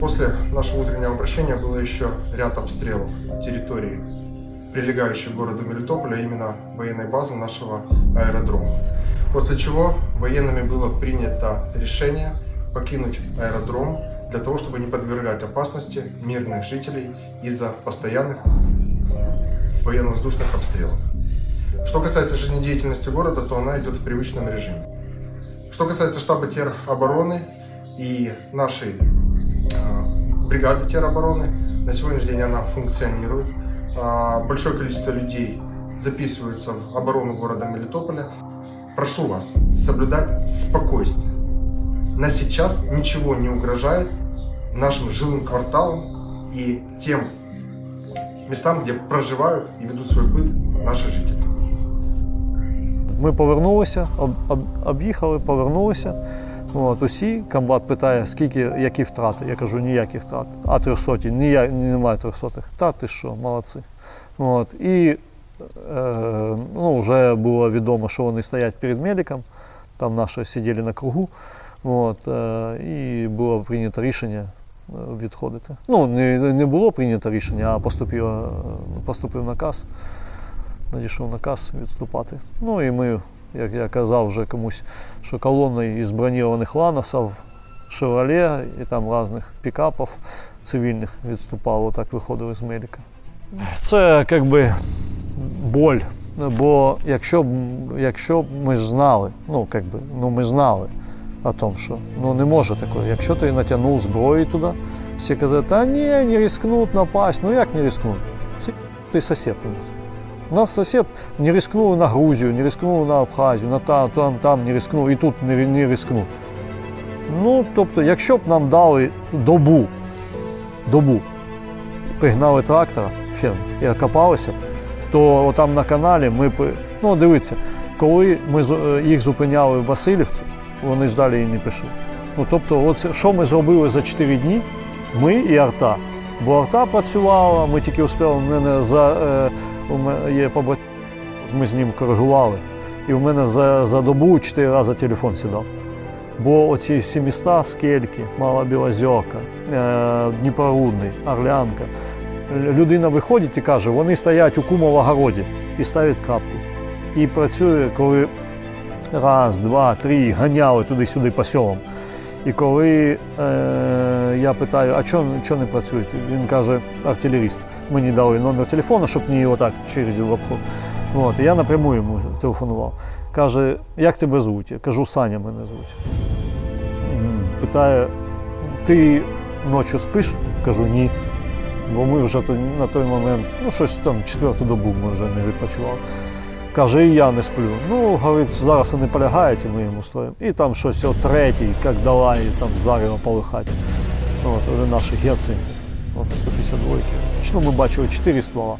После нашего утреннего обращения было еще ряд обстрелов территории, прилегающей к городу Мелитополя, а именно военной базы нашего аэродрома. После чего военными было принято решение покинуть аэродром для того, чтобы не подвергать опасности мирных жителей из-за постоянных военно-воздушных обстрелов. Что касается жизнедеятельности города, то она идет в привычном режиме. Что касается штаба теробороны и нашей бригады теробороны, на сегодняшний день она функционирует. А, Большое количество людей записываются в оборону города Мелитополя. Прошу вас соблюдать спокойствие. На сейчас ничего не угрожает нашим жилым кварталам и тем местам, где проживают и ведут свой быт наши жители. Ми повернулися, об, об, об'їхали, повернулися. От, усі, комбат питає, скільки, які втрати. Я кажу, ніяких втрат. А трьохсоті, ніяк, немає трьохсотих. Та ти що, молодці. От, і е, ну, вже було відомо, що вони стоять перед медиком. Там наші сиділи на кругу. От, е, і було прийнято рішення е, відходити. Ну, не, не було прийнято рішення, а поступило, поступив наказ надійшов наказ відступати. Ну і ми, як я казав вже комусь, що колоною із бронірованих ланосів, Шевроле і там різних пікапів цивільних відступало, так виходили з Меліка. Це як би боль. Бо якщо б, якщо б ми ж знали, ну як би, ну ми знали о том, що ну не може такого. Якщо ти натягнув зброю туди, всі казали, та ні, не рискнуть напасть. Ну як не рискнуть? Це ти сусід у нас. У нас сосед не рискнув на Грузію, не рискнув на Абхазію, на там, там, там не рискнув і тут не, не рискнув. Ну, тобто, якщо б нам дали добу, добу, пригнали трактора ферму і окопалися, то там на каналі ми ну дивіться, коли ми е, їх зупиняли в Васильівці, вони ж далі і не пішли. Ну, тобто, от що ми зробили за 4 дні, ми і арта. Бо арта працювала, ми тільки успіли, мене за, е, у мене є побратим, ми з ним коригували. І в мене за, за добу 4 рази телефон сідав. Бо оці всі міста Скельки, Мала Білозерка, е, Дніпрорудний, Орлянка. Людина виходить і каже, вони стоять у кума в огороді і ставлять крапку. І працює, коли раз, два, три ганяли туди-сюди по селам. І коли е, я питаю, а чого не працюєте? Він каже, артилеріст. Мені дали номер телефону, щоб не отак через в обход. От, я напряму йому телефонував. Каже, як тебе звуть? Я кажу, Саня мене звуть. Питає, ти ночі спиш? Кажу, ні. Бо ми вже на той момент, ну щось там четверту добу ми вже не відпочивали. Каже, і я не сплю. Ну, говорить, зараз вони полягають, і ми йому стоїмо. І там щось о третій, як дала, і там зарево полихати. От, це наші гіацинти. От 152 Ну, ми бачили 4 ствола.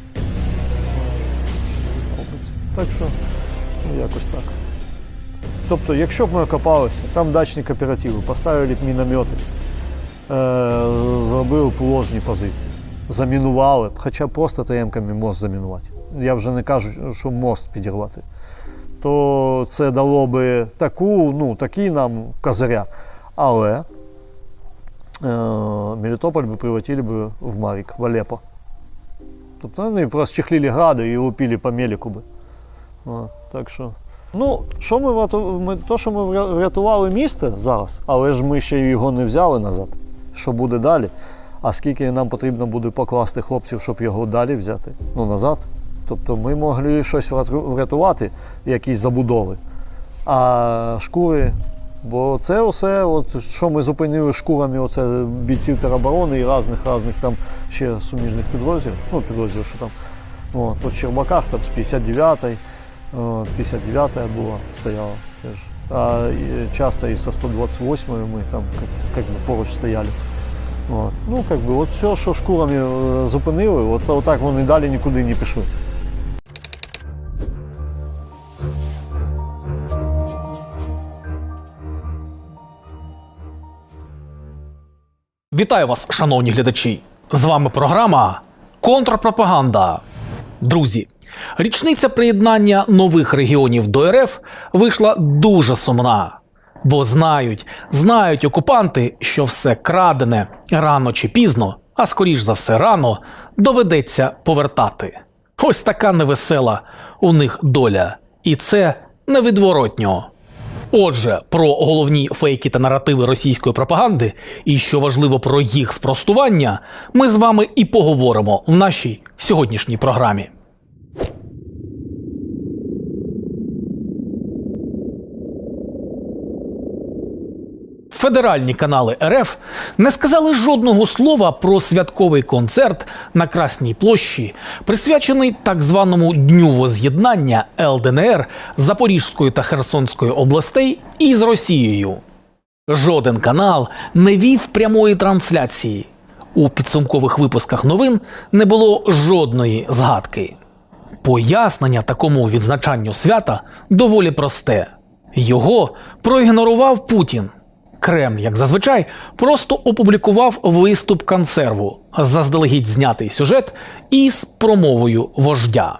Так що, ну, якось так. Тобто, якщо б ми окопалися, там дачні кооперативи, поставили б міномети, е, зробили б ложні позиції, замінували б, хоча просто ТМ-ками мост замінувати. Я вже не кажу, що мост підірвати. То це дало би таку, ну, такі нам козиря. Але е, Мелітополь би превратили би в Марік, в Алеппо. Тобто вони просто чехлили гради і лупили по меліку би. О, так що. Ну, що ми, ми, то, що ми врятували місце зараз, але ж ми ще його не взяли назад. Що буде далі? А скільки нам потрібно буде покласти хлопців, щоб його далі взяти? Ну, назад. Тобто ми могли щось врятувати, якісь забудови. А шкури, бо це все, от, що ми зупинили шкурами, оце бійців тероборони і різних різних там ще суміжних підрозділів, ну, підрозділів, що там. От, от в Щербаках там з 59-ї, 59-я була, стояла теж. А часто і со 128-ю ми там как, бы поруч стояли. От. Ну, как бы, от все, що шкурами е, зупинили, от, отак вони далі нікуди не пішли. Вітаю вас, шановні глядачі! З вами програма Контрпропаганда. Друзі, річниця приєднання нових регіонів до РФ вийшла дуже сумна. Бо знають, знають окупанти, що все крадене рано чи пізно, а скоріш за все рано, доведеться повертати. Ось така невесела у них доля, і це невідворотньо. Отже, про головні фейки та наративи російської пропаганди, і що важливо про їх спростування, ми з вами і поговоримо в нашій сьогоднішній програмі. Федеральні канали РФ не сказали жодного слова про святковий концерт на Красній площі, присвячений так званому дню воз'єднання ЛДНР Запорізької та Херсонської областей із Росією. Жоден канал не вів прямої трансляції. У підсумкових випусках новин не було жодної згадки. Пояснення такому відзначанню свята доволі просте. Його проігнорував Путін. Кремль, як зазвичай, просто опублікував виступ консерву, заздалегідь знятий сюжет із промовою вождя.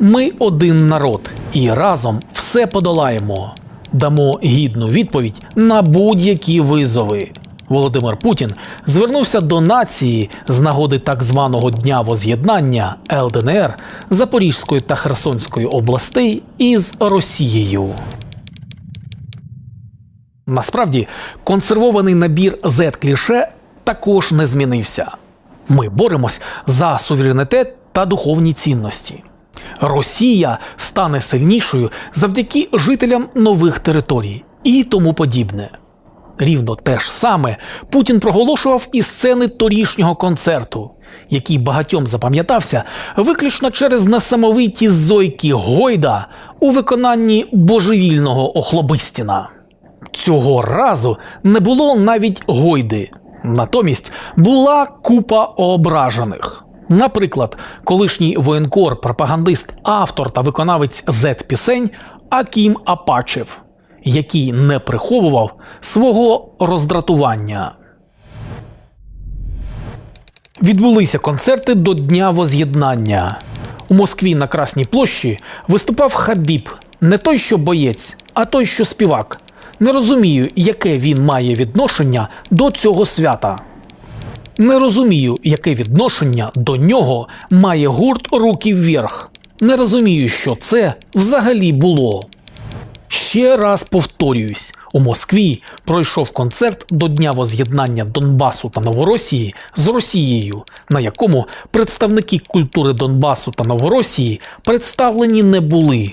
Ми один народ і разом все подолаємо. Дамо гідну відповідь на будь-які визови. Володимир Путін звернувся до нації з нагоди так званого дня воз'єднання ЛДНР Запорізької та Херсонської областей із Росією. Насправді, консервований набір Z-кліше також не змінився. Ми боремось за суверенітет та духовні цінності. Росія стане сильнішою завдяки жителям нових територій і тому подібне. Рівно те ж саме Путін проголошував і сцени торішнього концерту, який багатьом запам'ятався виключно через несамовиті зойки Гойда у виконанні божевільного охлобистіна. Цього разу не було навіть гойди. Натомість була купа ображених. Наприклад, колишній воєнкор, пропагандист, автор та виконавець Z-пісень Акім Апачев, який не приховував свого роздратування. Відбулися концерти до Дня Воз'єднання. У Москві на Красній площі виступав Хабіб, не той, що боєць, а той, що співак. Не розумію, яке він має відношення до цього свята. Не розумію, яке відношення до нього має гурт Руки вверх. Не розумію, що це взагалі було. Ще раз повторююсь: у Москві пройшов концерт до Дня воз'єднання Донбасу та Новоросії з Росією, на якому представники культури Донбасу та Новоросії представлені не були.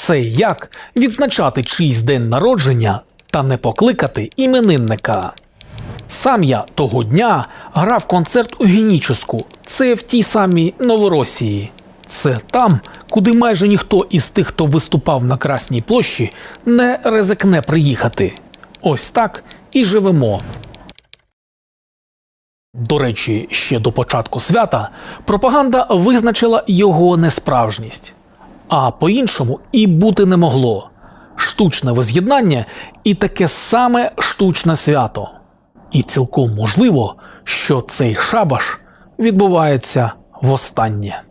Це як відзначати чийсь день народження та не покликати іменинника. Сам я того дня грав концерт у Геніческу. Це в тій самій Новоросії. Це там, куди майже ніхто із тих, хто виступав на Красній площі, не ризикне приїхати. Ось так і живемо. До речі, ще до початку свята пропаганда визначила його несправжність. А по-іншому і бути не могло. Штучне воз'єднання і таке саме штучне свято. І цілком можливо, що цей шабаш відбувається востаннє.